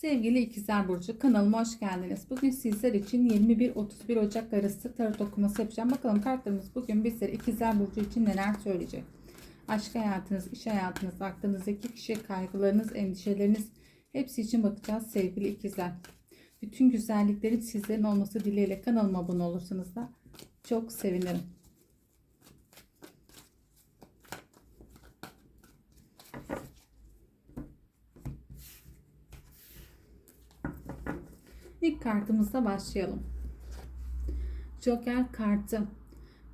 Sevgili İkizler Burcu kanalıma hoş geldiniz. Bugün sizler için 21-31 Ocak arası tarot okuması yapacağım. Bakalım kartlarımız bugün bizlere İkizler Burcu için neler söyleyecek. Aşk hayatınız, iş hayatınız, aklınızdaki kişi, kaygılarınız, endişeleriniz hepsi için bakacağız sevgili İkizler. Bütün güzelliklerin sizlerin olması dileğiyle kanalıma abone olursanız da çok sevinirim. İlk kartımızla başlayalım. Joker kartı.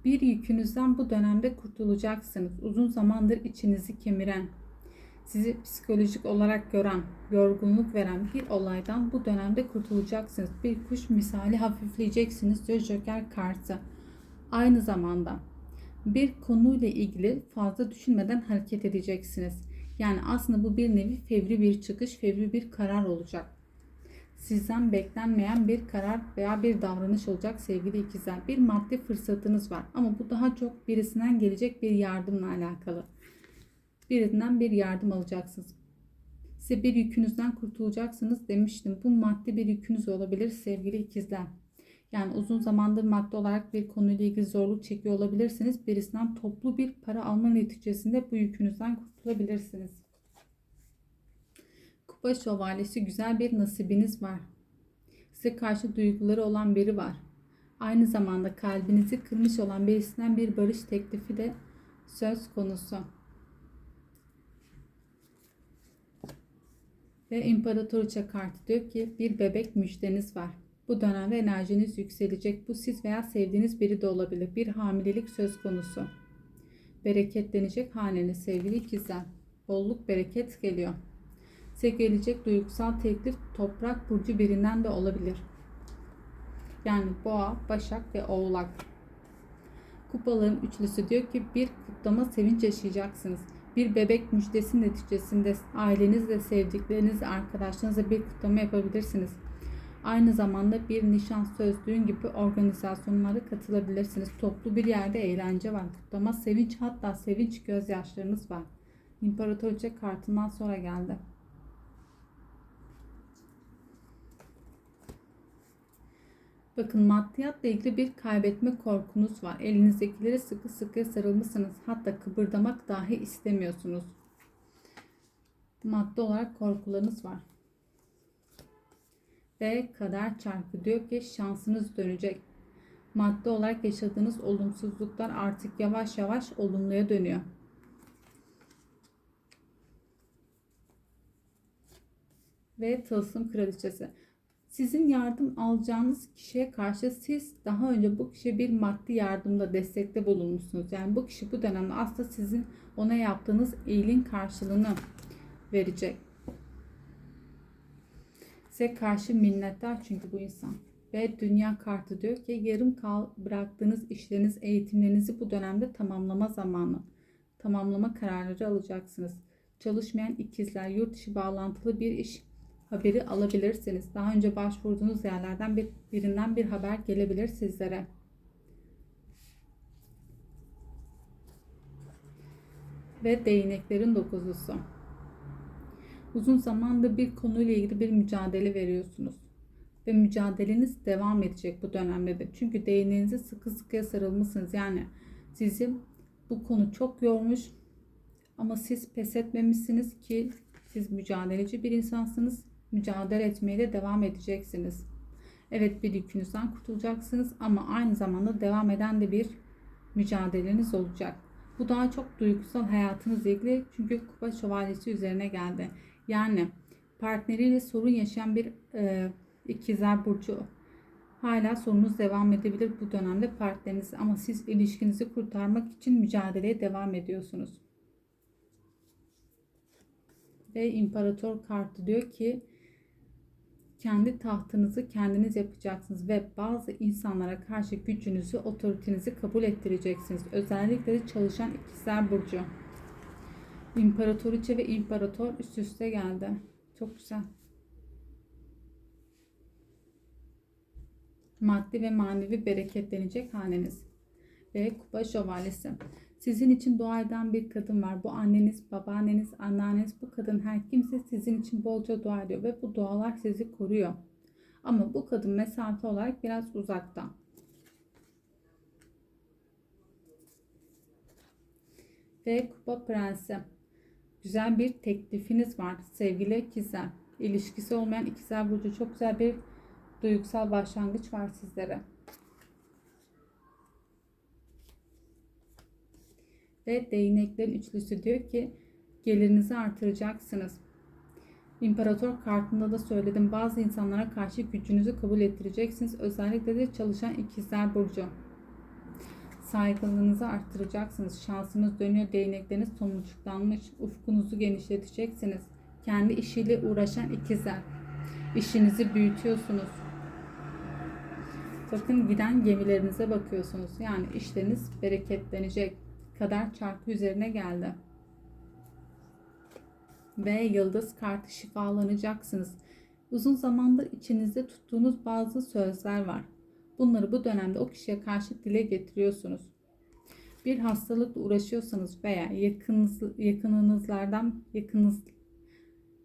Bir yükünüzden bu dönemde kurtulacaksınız. Uzun zamandır içinizi kemiren, sizi psikolojik olarak gören, yorgunluk veren bir olaydan bu dönemde kurtulacaksınız. Bir kuş misali hafifleyeceksiniz diyor Joker kartı. Aynı zamanda bir konuyla ilgili fazla düşünmeden hareket edeceksiniz. Yani aslında bu bir nevi fevri bir çıkış, fevri bir karar olacak sizden beklenmeyen bir karar veya bir davranış olacak sevgili ikizler. Bir maddi fırsatınız var ama bu daha çok birisinden gelecek bir yardımla alakalı. Birinden bir yardım alacaksınız. Size bir yükünüzden kurtulacaksınız demiştim. Bu maddi bir yükünüz olabilir sevgili ikizler. Yani uzun zamandır maddi olarak bir konuyla ilgili zorluk çekiyor olabilirsiniz. Birisinden toplu bir para alma neticesinde bu yükünüzden kurtulabilirsiniz. Kupa şövalyesi güzel bir nasibiniz var. Size karşı duyguları olan biri var. Aynı zamanda kalbinizi kırmış olan birisinden bir barış teklifi de söz konusu. Ve İmparatoriçe kartı diyor ki bir bebek müjdeniz var. Bu dönemde enerjiniz yükselecek. Bu siz veya sevdiğiniz biri de olabilir. Bir hamilelik söz konusu. Bereketlenecek haneniz sevgili ikizler. Bolluk bereket geliyor. Gelecek duygusal teklif toprak burcu birinden de olabilir. Yani boğa, başak ve oğlak. Kupaların üçlüsü diyor ki bir kutlama sevinç yaşayacaksınız. Bir bebek müjdesi neticesinde ailenizle, sevdiklerinizle, arkadaşlarınızla bir kutlama yapabilirsiniz. Aynı zamanda bir nişan, söz, düğün gibi organizasyonlara katılabilirsiniz. Toplu bir yerde eğlence var. Kutlama, sevinç hatta sevinç gözyaşlarınız var. İmparatoriçe kartından sonra geldi. Bakın maddiyatla ilgili bir kaybetme korkunuz var. Elinizdekilere sıkı sıkı sarılmışsınız. Hatta kıpırdamak dahi istemiyorsunuz. Madde olarak korkularınız var. Ve kader çarkı diyor ki şansınız dönecek. Madde olarak yaşadığınız olumsuzluklar artık yavaş yavaş olumluya dönüyor. Ve tılsım kraliçesi sizin yardım alacağınız kişiye karşı siz daha önce bu kişiye bir maddi yardımda destekte bulunmuşsunuz. Yani bu kişi bu dönemde aslında sizin ona yaptığınız iyiliğin karşılığını verecek. Size karşı minnettar çünkü bu insan. Ve dünya kartı diyor ki yarım kal bıraktığınız işleriniz, eğitimlerinizi bu dönemde tamamlama zamanı. Tamamlama kararları alacaksınız. Çalışmayan ikizler, yurt dışı bağlantılı bir iş haberi alabilirsiniz. Daha önce başvurduğunuz yerlerden bir, birinden bir haber gelebilir sizlere. Ve değneklerin dokuzlusu. Uzun zamandır bir konuyla ilgili bir mücadele veriyorsunuz. Ve mücadeleniz devam edecek bu dönemde de. Çünkü değneğinize sıkı sıkıya sarılmışsınız. Yani sizi bu konu çok yormuş. Ama siz pes etmemişsiniz ki siz mücadeleci bir insansınız mücadele etmeye de devam edeceksiniz. Evet bir yükünüzden kurtulacaksınız ama aynı zamanda devam eden de bir mücadeleniz olacak. Bu daha çok duygusal hayatınızla ilgili çünkü kupa şövalyesi üzerine geldi. Yani partneriyle sorun yaşayan bir e, ikizler burcu hala sorunuz devam edebilir bu dönemde partneriniz ama siz ilişkinizi kurtarmak için mücadeleye devam ediyorsunuz. Ve imparator kartı diyor ki kendi tahtınızı kendiniz yapacaksınız ve bazı insanlara karşı gücünüzü, otoritenizi kabul ettireceksiniz. Özellikle de çalışan ikizler burcu. İmparatoriçe ve imparator üst üste geldi. Çok güzel. Maddi ve manevi bereketlenecek haneniz. Ve kupa şövalyesi. Sizin için dua bir kadın var. Bu anneniz, babaanneniz, anneanneniz, bu kadın her kimse sizin için bolca dua ediyor ve bu dualar sizi koruyor. Ama bu kadın mesafe olarak biraz uzakta. Ve Kupa Prensi. Güzel bir teklifiniz var sevgili ikizler. İlişkisi olmayan ikizler burcu çok güzel bir duygusal başlangıç var sizlere. Ve değneklerin üçlüsü diyor ki gelirinizi artıracaksınız. İmparator kartında da söyledim. Bazı insanlara karşı gücünüzü kabul ettireceksiniz. Özellikle de çalışan ikizler burcu. Saygınlığınızı arttıracaksınız. Şansınız dönüyor. Değnekleriniz tomurcuklanmış. Ufkunuzu genişleteceksiniz. Kendi işiyle uğraşan ikizler. İşinizi büyütüyorsunuz. Bakın giden gemilerinize bakıyorsunuz. Yani işleriniz bereketlenecek. Kader çarkı üzerine geldi. Ve yıldız kartı şifalanacaksınız. Uzun zamandır içinizde tuttuğunuz bazı sözler var. Bunları bu dönemde o kişiye karşı dile getiriyorsunuz. Bir hastalıkla uğraşıyorsanız veya yakınınız, yakınınızlardan yakınız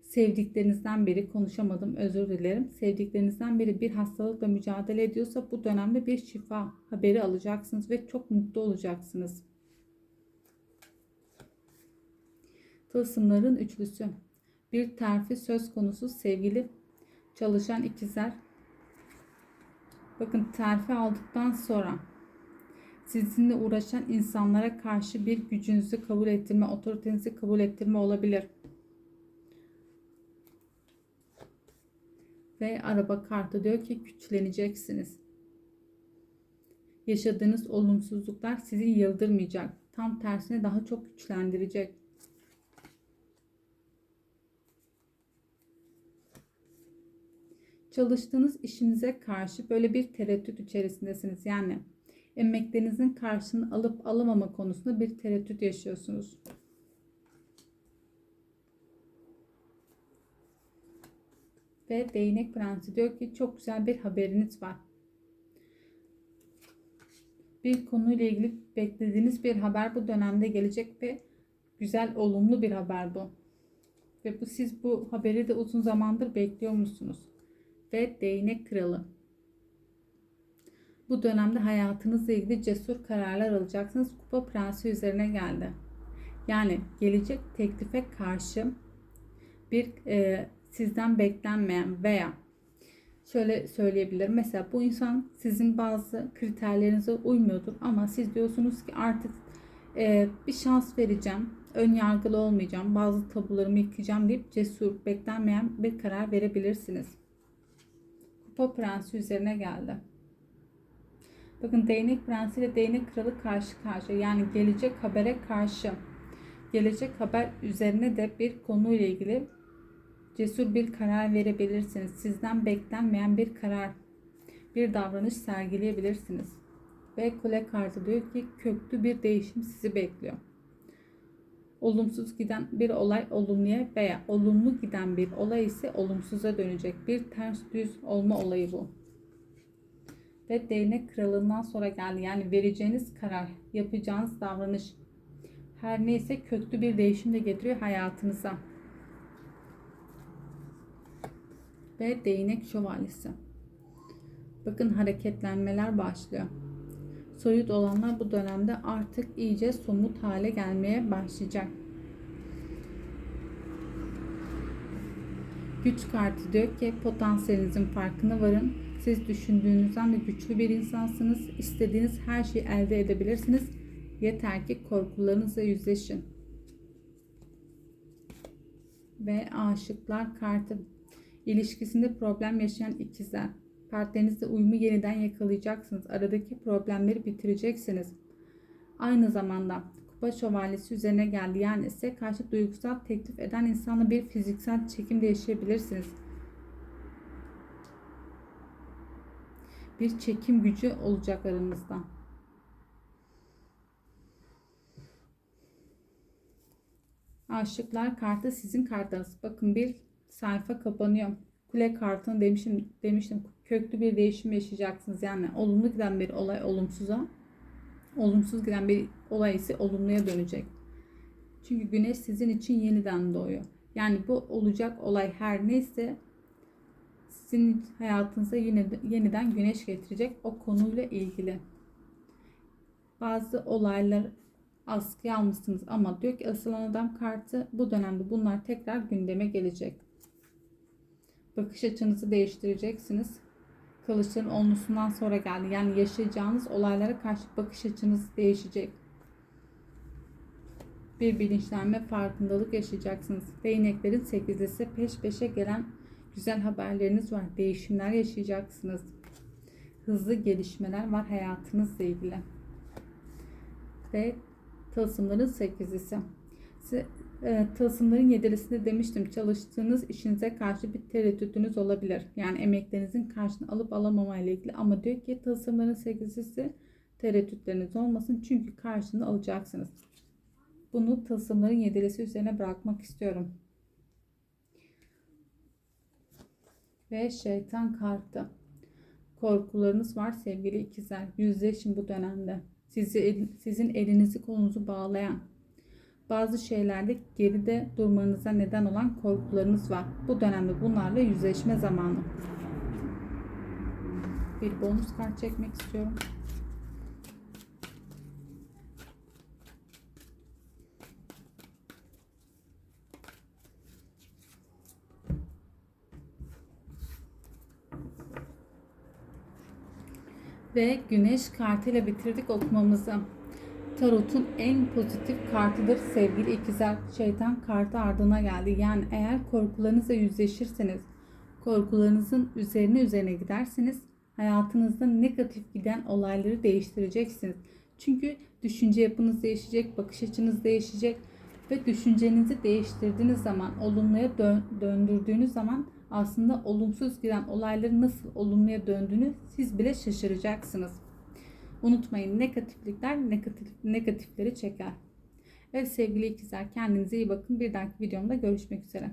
sevdiklerinizden biri konuşamadım özür dilerim. Sevdiklerinizden biri bir hastalıkla mücadele ediyorsa bu dönemde bir şifa haberi alacaksınız ve çok mutlu olacaksınız. Tılsımların üçlüsü. Bir terfi söz konusu sevgili çalışan ikizler. Bakın terfi aldıktan sonra sizinle uğraşan insanlara karşı bir gücünüzü kabul ettirme, otoritenizi kabul ettirme olabilir. Ve araba kartı diyor ki güçleneceksiniz. Yaşadığınız olumsuzluklar sizi yıldırmayacak. Tam tersine daha çok güçlendirecek. Çalıştığınız işinize karşı böyle bir tereddüt içerisindesiniz. Yani emeklerinizin karşılığını alıp alamama konusunda bir tereddüt yaşıyorsunuz. Ve değnek prensi diyor ki çok güzel bir haberiniz var. Bir konuyla ilgili beklediğiniz bir haber bu dönemde gelecek ve güzel olumlu bir haber bu. Ve bu siz bu haberi de uzun zamandır bekliyor musunuz? Ve değnek kralı. Bu dönemde hayatınızla ilgili cesur kararlar alacaksınız. Kupa prensi üzerine geldi. Yani gelecek teklife karşı bir e, sizden beklenmeyen veya şöyle söyleyebilirim. Mesela bu insan sizin bazı kriterlerinize uymuyordur ama siz diyorsunuz ki artık e, bir şans vereceğim. Ön yargılı olmayacağım. Bazı tabularımı yıkayacağım deyip cesur, beklenmeyen bir karar verebilirsiniz. Kupa Prensi üzerine geldi. Bakın değnek prensi ile değnek kralı karşı karşıya yani gelecek habere karşı gelecek haber üzerine de bir konuyla ilgili cesur bir karar verebilirsiniz. Sizden beklenmeyen bir karar, bir davranış sergileyebilirsiniz. Ve kule kartı diyor ki köklü bir değişim sizi bekliyor olumsuz giden bir olay olumluya veya olumlu giden bir olay ise olumsuza dönecek. Bir ters düz olma olayı bu. Ve değnek kralından sonra geldi. Yani vereceğiniz karar, yapacağınız davranış her neyse köklü bir değişim de getiriyor hayatınıza. Ve değnek şövalyesi. Bakın hareketlenmeler başlıyor soyut olanlar bu dönemde artık iyice somut hale gelmeye başlayacak. Güç kartı diyor ki potansiyelinizin farkına varın. Siz düşündüğünüzden de güçlü bir insansınız. İstediğiniz her şeyi elde edebilirsiniz. Yeter ki korkularınızla yüzleşin. Ve aşıklar kartı. İlişkisinde problem yaşayan ikizler. Partnerinizle uyumu yeniden yakalayacaksınız. Aradaki problemleri bitireceksiniz. Aynı zamanda kupa şövalyesi üzerine geldi. Yani size karşı duygusal teklif eden insanla bir fiziksel çekim de yaşayabilirsiniz. Bir çekim gücü olacak aranızda. Aşıklar kartı sizin kartınız. Bakın bir sayfa kapanıyor. Kule kartını demişim, demiştim köklü bir değişim yaşayacaksınız. Yani olumlu giden bir olay olumsuza, olumsuz giden bir olay ise olumluya dönecek. Çünkü güneş sizin için yeniden doğuyor. Yani bu olacak olay her neyse sizin hayatınıza yine yeniden güneş getirecek o konuyla ilgili. Bazı olaylar askıya almışsınız ama diyor ki asılan adam kartı bu dönemde bunlar tekrar gündeme gelecek. Bakış açınızı değiştireceksiniz. Kılıçların onlusundan sonra geldi. Yani yaşayacağınız olaylara karşı bakış açınız değişecek. Bir bilinçlenme, farkındalık yaşayacaksınız. Değneklerin sekizlisi peş peşe gelen güzel haberleriniz var. Değişimler yaşayacaksınız. Hızlı gelişmeler var hayatınızla ilgili. Ve tılsımların sekizlisi. E, tılsımların yedilisinde demiştim çalıştığınız işinize karşı bir tereddütünüz olabilir. Yani emeklerinizin karşını alıp alamama ile ilgili ama diyor ki tılsımların sekizlisi tereddütleriniz olmasın çünkü karşını alacaksınız. Bunu tılsımların yedilisi üzerine bırakmak istiyorum. Ve şeytan kartı. Korkularınız var sevgili ikizler. Yüzleşin bu dönemde. Sizi, sizin elinizi kolunuzu bağlayan, bazı şeylerde geride durmanıza neden olan korkularınız var. Bu dönemde bunlarla yüzleşme zamanı. Bir bonus kart çekmek istiyorum. Ve güneş kartıyla bitirdik okumamızı. Tarot'un en pozitif kartıdır sevgili ikizler. Şeytan kartı ardına geldi. Yani eğer korkularınızla yüzleşirseniz, korkularınızın üzerine üzerine giderseniz hayatınızda negatif giden olayları değiştireceksiniz. Çünkü düşünce yapınız değişecek, bakış açınız değişecek ve düşüncenizi değiştirdiğiniz zaman, olumluya dön döndürdüğünüz zaman aslında olumsuz giden olayların nasıl olumluya döndüğünü siz bile şaşıracaksınız. Unutmayın negatiflikler negatif, negatifleri çeker. Evet sevgili ikizler kendinize iyi bakın. Bir dahaki videomda görüşmek üzere.